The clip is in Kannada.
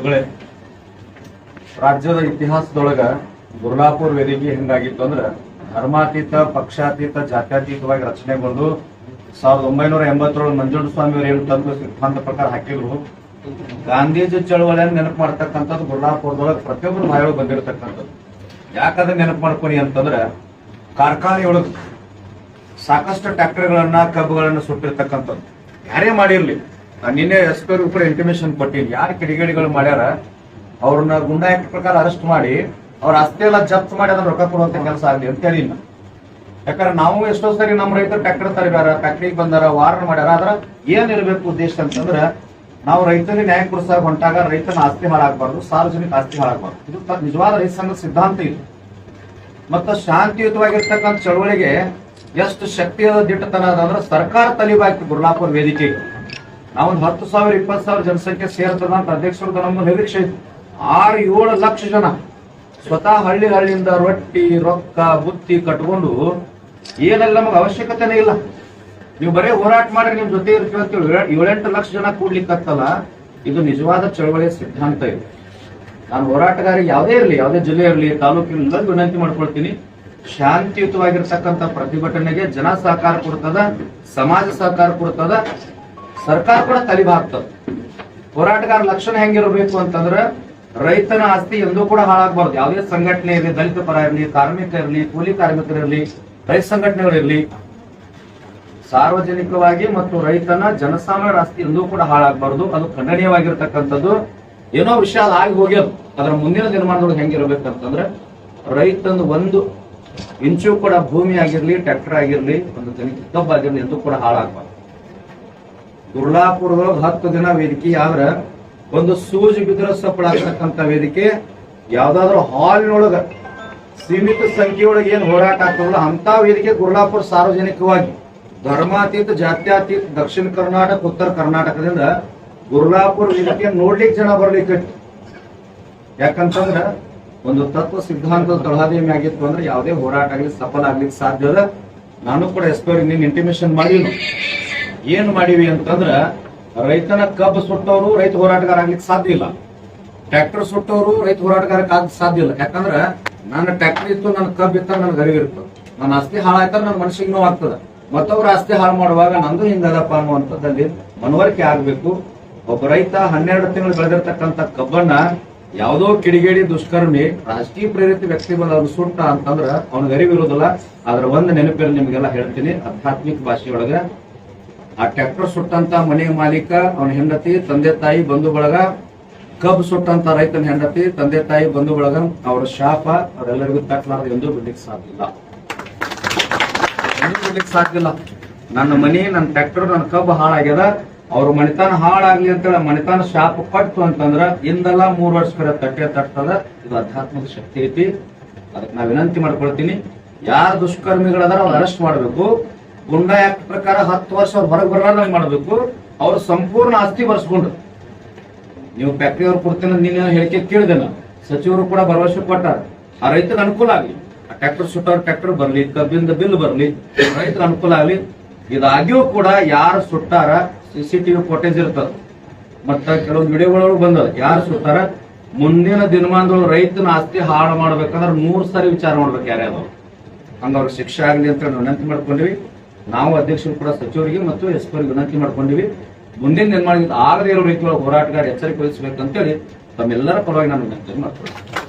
ಬಂಧುಗಳೇ, ರಾಜ್ಯದ ಇತಿಹಾಸದೊಳಗ ಗುರ್ಲಾಪುರ್ ವೇದಿಕೆ ಹೆಂಗಾಗಿತ್ತು ಅಂದ್ರ ಧರ್ಮಾತೀತ, ಪಕ್ಷಾತೀತ, ಜಾತ್ಯತೀತವಾಗಿ ರಚನೆಗೊಂಡು ಸಾವಿರದ ಒಂಬೈನೂರ ಎಂಬತ್ತರೊಳಗೆ ಮಂಜುಂಡಸ್ವಾಮಿ ಅವರು ಏನು ತಂದು ಸಿದ್ಧಾಂತ ಪ್ರಕಾರ ಹಾಕಿದ್ರು. ಗಾಂಧೀಜಿ ಚಳವಳಿಯನ್ನು ನೆನಪು ಮಾಡ್ತಕ್ಕಂಥದ್ದು ಗುರ್ಲಾಪುರದೊಳಗೆ ಪ್ರತಿಯೊಬ್ಬರು ಬಾಯಿಯೊಳಗೆ ಬಂದಿರತಕ್ಕಂಥದ್ದು. ಯಾಕಂದ್ರೆ ನೆನಪು ಮಾಡ್ಕೊನಿ ಅಂತಂದ್ರ ಕಾರ್ಖಾನೆಯೊಳಗೆ ಸಾಕಷ್ಟು ಟ್ರ್ಯಾಕ್ಟರ್ಗಳನ್ನ ಕಬ್ಬುಗಳನ್ನ ಸುಟ್ಟಿರ್ತಕ್ಕಂಥದ್ದು. ಯಾರೇ ಮಾಡಿರ್ಲಿ. ನಿನ್ನೆ ಎಸ್ ಪಿ ಕೂಡ ಇಂಟಿಮೇಶನ್ ಕೊಟ್ಟಿನಿ. ಯಾರು ಕಿಡಿಗೇಡಿಗಳು ಮಾಡ್ಯಾರ, ಅವ್ರನ್ನ ಗುಂಡಾ ಆಕ್ಟ್ ಪ್ರಕಾರ ಅರೆಸ್ಟ್ ಮಾಡಿ, ಅವ್ರ ಆಸ್ತಿ ಎಲ್ಲ ಜಪ್ತ್ ಮಾಡಿ ಅದನ್ನ ರೊಕ್ಕ ಕೊಡುವಂತ ಕೆಲಸ ಆಗಲಿ ಅಂತ ಹೇಳಿಲ್ಲ ಯಾಕಂದ್ರೆ ನಾವು ಎಷ್ಟೋ ಸರಿ ನಮ್ಮ ರೈತರು ಟ್ರ್ಯಾಕ್ಟರ್ ತರಬ್ಯಾರ, ಫ್ಯಾಕ್ಟ್ರಿಗೆ ಬಂದಾರ ವಾರಣ ಮಾಡ್ಯಾರ, ಆದ್ರ ಏನ್ ಇರಬೇಕು ಉದ್ದೇಶ ಅಂತಂದ್ರ ನಾವು ರೈತರಿಗೆ ನ್ಯಾಯ ಕೊಡಿಸಾಗ ಹೊಂಟಾಗ ರೈತನ ಆಸ್ತಿ ಹಾಳಾಗಬಾರ್ದು, ಸಾರ್ವಜನಿಕ ಆಸ್ತಿ ಹಾಳಾಗಬಾರ್ದು. ಇದು ನಿಜವಾದ ರೈತ ಸಂಘದ ಸಿದ್ಧಾಂತ ಇದು. ಮತ್ತು ಶಾಂತಿಯುತವಾಗಿರ್ತಕ್ಕಂಥ ಚಳವಳಿಗೆ ಎಷ್ಟು ಶಕ್ತಿಯಾದ ದಿಟ್ಟತನ ಅದ ಅಂದ್ರೆ ಸರ್ಕಾರ ತಲಿಬಾಕಿ ಗುರ್ಲಾಪುರ ವೇದಿಕೆಗೆ. ನಾವೊಂದು ಹತ್ತು ಸಾವಿರ, ಇಪ್ಪತ್ತು ಸಾವಿರ ಜನಸಂಖ್ಯೆ ಸೇರ್ತದ ಅಂತ ಅಧ್ಯಕ್ಷರು ನಮ್ಮ ನಿರೀಕ್ಷೆ ಇತ್ತು ಆರು, ಏಳು ಲಕ್ಷ ಜನ ಸ್ವತಃ ಹಳ್ಳಿ ಹಳ್ಳಿಯಿಂದ ರೊಟ್ಟಿ, ರೊಕ್ಕ, ಬುತ್ತಿ ಕಟ್ಕೊಂಡು ಏನೆಲ್ಲ ನಮಗೆ ಅವಶ್ಯಕತೆನೇ ಇಲ್ಲ. ನೀವು ಬರೀ ಹೋರಾಟ ಮಾಡಿ ನಿಮ್ ಜೊತೆ ಇರ್ತೀವಿ ಏಳೆಂಟು ಲಕ್ಷ ಜನ ಕೂಡ್ಲಿಕ್ಕತ್ತಲ್ಲ, ಇದು ನಿಜವಾದ ಚಳವಳಿಯ ಸಿದ್ಧಾಂತ ಇದು. ನಾನು ಹೋರಾಟಗಾರಿ ಯಾವುದೇ ಇರಲಿ, ಯಾವುದೇ ಜಿಲ್ಲೆ ಇರಲಿ, ತಾಲೂಕು ಇರಲಿ, ಎಲ್ಲರಿಗೂ ವಿನಂತಿ ಮಾಡ್ಕೊಳ್ತೀನಿ. ಶಾಂತಿಯುತವಾಗಿರ್ತಕ್ಕಂಥ ಪ್ರತಿಭಟನೆಗೆ ಜನ ಸಹಕಾರ ಕೊಡ್ತದ, ಸಮಾಜ ಸಹಕಾರ ಕೊಡ್ತದ ಸರ್ಕಾರ ಕೂಡ ತಲಿಬಾಗ್ತದ ಹೋರಾಟಗಾರ ಲಕ್ಷಣ ಹೆಂಗಿರಬೇಕು ಅಂತಂದ್ರ ರೈತನ ಆಸ್ತಿ ಎಂದೂ ಕೂಡ ಹಾಳಾಗಬಾರ್ದು. ಯಾವುದೇ ಸಂಘಟನೆ ಇರಲಿ, ದಲಿತ ಪರ ಇರಲಿ, ಕಾರ್ಮಿಕ ಇರಲಿ, ಕೂಲಿ ಕಾರ್ಮಿಕರಿರಲಿ ರೈತ ಸಂಘಟನೆಗಳಿರಲಿ ಸಾರ್ವಜನಿಕವಾಗಿ ಮತ್ತು ರೈತನ ಜನಸಾಮಾನ್ಯರ ಆಸ್ತಿ ಎಂದೂ ಕೂಡ ಹಾಳಾಗಬಾರ್ದು. ಅದು ಖಂಡನೀಯವಾಗಿರ್ತಕ್ಕಂಥದ್ದು. ಏನೋ ವಿಷಯ ಆಗಿ ಹೋಗ್ಯದು. ಅದರ ಮುಂದಿನ ದಿನಮಾನದೊಳಗೆ ಹೆಂಗಿರ್ಬೇಕಂತಂದ್ರೆ ರೈತನ ಒಂದು ಇಂಚು ಕೂಡ ಭೂಮಿ ಆಗಿರಲಿ, ಟ್ರ್ಯಾಕ್ಟರ್ ಆಗಿರಲಿ, ಒಂದು ಕಬ್ಬಾಗಿರ್ಲಿ ಎಂದೂ ಕೂಡ ಹಾಳಾಗಬಾರ್ದು. ಗುರ್ಲಾಪುರದೊಳಗೆ ಹತ್ತು ದಿನ ವೇದಿಕೆ ಆದ್ರ ಒಂದು ಸೂಜಿ ಬಿದ್ರ ಸಪ್ಪಳಾಗ್ತಕ್ಕಂಥ ವೇದಿಕೆ, ಯಾವ್ದಾದ್ರು ಹಾಲ್ನೊಳಗ ಸೀಮಿತ ಸಂಖ್ಯೆಯೊಳಗೆ ಏನ್ ಹೋರಾಟ ಆಗ್ತದಲ್ಲ ಅಂತ ವೇದಿಕೆ ಗುರ್ಲಾಪುರ ಸಾರ್ವಜನಿಕವಾಗಿ ಧರ್ಮಾತೀತ, ಜಾತ್ಯಾತೀತ, ದಕ್ಷಿಣ ಕರ್ನಾಟಕ, ಉತ್ತರ ಕರ್ನಾಟಕದಿಂದ ಗುರ್ಲಾಪುರ ವೇದಿಕೆ ನೋಡ್ಲಿಕ್ಕೆ ಜನ ಬರ್ಲಿಕ್ಕೆ ಯಾಕಂತಂದ್ರ ಒಂದು ತತ್ವ ಸಿದ್ಧಾಂತದ ತಳಹದಿಮೆ ಆಗಿತ್ತು ಅಂದ್ರೆ ಯಾವುದೇ ಹೋರಾಟ ಆಗಲಿ, ಸಫಲ ಆಗ್ಲಿಕ್ಕೆ ಸಾಧ್ಯ ನಾನು ಕೂಡ ಎಸ್ಪೈರ್ ನೀನು ಇಂಟಿಮೇಷನ್ ಮಾಡಿದ್ನು ಏನ್ ಮಾಡಿವಿ ಅಂತಂದ್ರ ರೈತನ ಕಬ್ಬು ಸುಟ್ಟವರು ರೈತ ಹೋರಾಟಗಾರ ಆಗ್ಲಿಕ್ಕೆ ಸಾಧ್ಯ ಇಲ್ಲ. ಟ್ರ್ಯಾಕ್ಟರ್ ಸುಟ್ಟವರು ರೈತ ಹೋರಾಟಗಾರಕ್ಕೆ ಆಗ ಸಾಧ್ಯ ಇಲ್ಲ. ಯಾಕಂದ್ರ ನನ್ನ ಟ್ರ್ಯಾಕ್ಟರ್ ಇತ್ತು, ನನ್ನ ಕಬ್ಬು ಇತ್ತ ಗರಿವಿ ಇತ್ತು. ನನ್ನ ಆಸ್ತಿ ಹಾಳಾಯ್ತಾರ ನನ್ನ ಮನಸ್ಸಿಗೆ ನೋವು ಆಗ್ತದ. ಮತ್ತವ್ರ ಆಸ್ತಿ ಹಾಳು ಮಾಡುವಾಗ ನಂದು ಹಿಂಗದಪ್ಪ ಅನ್ನುವಂಥದ್ದಲ್ಲಿ ಮನವರಿಕೆ ಆಗ್ಬೇಕು. ಒಬ್ಬ ರೈತ ಹನ್ನೆರಡು ತಿಂಗಳು ಬೆಳೆದಿರ್ತಕ್ಕಂಥ ಕಬ್ಬನ್ನ ಯಾವುದೋ ಕಿಡಿಗೇಡಿ ದುಷ್ಕರ್ಮಿ ರಾಜಕೀಯ ಪ್ರೇರಿತ ವ್ಯಕ್ತಿ ಬಂದ ಸುಟ್ಟ ಅಂತಂದ್ರ ಅವ್ನಿಗೆ ಅರಿವಿರೋದಿಲ್ಲ ಅದ್ರ ಒಂದು ನೆನಪಿರಲಿ, ನಿಮಗೆಲ್ಲ ಹೇಳ್ತೀನಿ. ಆಧ್ಯಾತ್ಮಿಕ ಭಾಷೆಯೊಳಗ ಆ ಟ್ರ್ಯಾಕ್ಟರ್ ಸುಟ್ಟಂತ ಮನೆ ಮಾಲೀಕ, ಅವನ ಹೆಂಡತಿ, ತಂದೆ ತಾಯಿ, ಬಂಧು ಬಳಗ, ಕಬ್ಬು ಸುಟ್ಟಂತ ರೈತನ ಹೆಂಡತಿ, ತಂದೆ ತಾಯಿ, ಬಂಧು ಬಳಗ, ಅವರ ಶಾಪ ಅವರೆಲ್ಲರಿಗೂ ತಟ್ಟಲಾರದು ಎಂದು ಬಿಡ್ಲಿಕ್ಕೆ ಸಾಧ್ಯ ಇಲ್ಲ. ಎಂದೂ ಬಿಡ್ಲಿಕ್ಕೆ ಸಾಧ್ಯ ಇಲ್ಲ. ನನ್ನ ಮನೆ, ನನ್ನ ಟ್ರ್ಯಾಕ್ಟರ್, ನನ್ನ ಕಬ್ಬು ಹಾಳಾಗ್ಯದ, ಅವ್ರ ಮಣಿತಾನ ಹಾಳಾಗ್ಲಿ ಅಂತೇಳಿ ಮಣಿತಾನ ಶಾಪ ಕೊಟ್ಟು ಅಂತಂದ್ರ ಇಂದಲ್ಲ ಮೂರು ವರ್ಷ ಕಡೆ ತಟ್ಟೆ ತಟ್ಟದ ಇದು ಆಧ್ಯಾತ್ಮಿಕ ಶಕ್ತಿ ಐತಿ. ಅದಕ್ಕೆ ನಾ ವಿನಂತಿ ಮಾಡ್ಕೊಳ್ತೀನಿ, ಯಾರು ದುಷ್ಕರ್ಮಿಗಳದಾರ ಅವ್ರು ಅರೆಸ್ಟ್ ಮಾಡ್ಬೇಕು. ಗುಂಡಾ ಆಕ್ಟ್ ಪ್ರಕಾರ ಹತ್ತು ವರ್ಷ ಅವ್ರು ಹೊರಗೆ ಬರಲಾರ್ದಂಗ್ ಮಾಡಬೇಕು. ಅವ್ರ ಸಂಪೂರ್ಣ ಆಸ್ತಿ ಬರ್ಸ್ಕೊಂಡ್ರು. ನೀವು ಫ್ಯಾಕ್ಟ್ರಿ ಅವ್ರು ಕೊಡ್ತೇನೆ ನೀನು ಹೇಳಿಕೆ ಕೇಳಿದೆ ನಾನು. ಸಚಿವರು ಕೂಡ ಭರವಸೆ ಕೊಟ್ಟಾರ. ಆ ರೈತರಿಗೆ ಅನುಕೂಲ ಆಗಲಿ. ಆ ಟ್ರ್ಯಾಕ್ಟರ್ ಸುಟ್ಟವ್ರ ಟ್ರ್ಯಾಕ್ಟರ್ ಬರ್ಲಿ, ಕಬ್ಬಿಂದ ಬಿಲ್ ಬರ್ಲಿ ರೈತರ ಅನುಕೂಲ ಆಗಲಿ. ಇದಾಗ್ಯೂ ಕೂಡ ಯಾರು ಸುಟ್ಟಾರ ಸಿ ಸಿ ಟಿವಿ ಫೋಟೇಜ್ ಇರ್ತದ. ಮತ್ತ ಕೆಲವೊಂದು ವಿಡಿಯೋಗಳು ಬಂದದ. ಯಾರು ಸುಟ್ಟಾರ, ಮುಂದಿನ ದಿನಮಾನದೊಳಗೆ ರೈತನ ಆಸ್ತಿ ಹಾಳು ಮಾಡ್ಬೇಕಂದ್ರೆ ಮೂರು ಸಾರಿ ವಿಚಾರ ಮಾಡ್ಬೇಕು ಯಾರ್ಯಾರು ಹಂಗ ಅವ್ರಿಗೆ ಶಿಕ್ಷೆ ಆಗ್ಲಿ ಅಂತ ವಿನಂತಿ ಮಾಡ್ಕೊಂಡಿವಿ. ನಾವು ಅಧ್ಯಕ್ಷರು ಕೂಡ ಸಚಿವರಿಗೆ ಮತ್ತು ಎಸ್ ಪಿ ವಿನಂತಿ ಮಾಡ್ಕೊಂಡಿವಿ. ಮುಂದಿನ ನಿರ್ಮಾಣ ಆಗದೇ ಇರೋ ರೀತಿಯೊಳಗೆ ಹೋರಾಟಗಾರ ಎಚ್ಚರಿಕೆ ವಹಿಸಬೇಕಂತೇಳಿ ತಮ್ಮೆಲ್ಲರ ಪರವಾಗಿ ನಾನು ವಿನಂತಿ ಮಾಡ್ತೀನಿ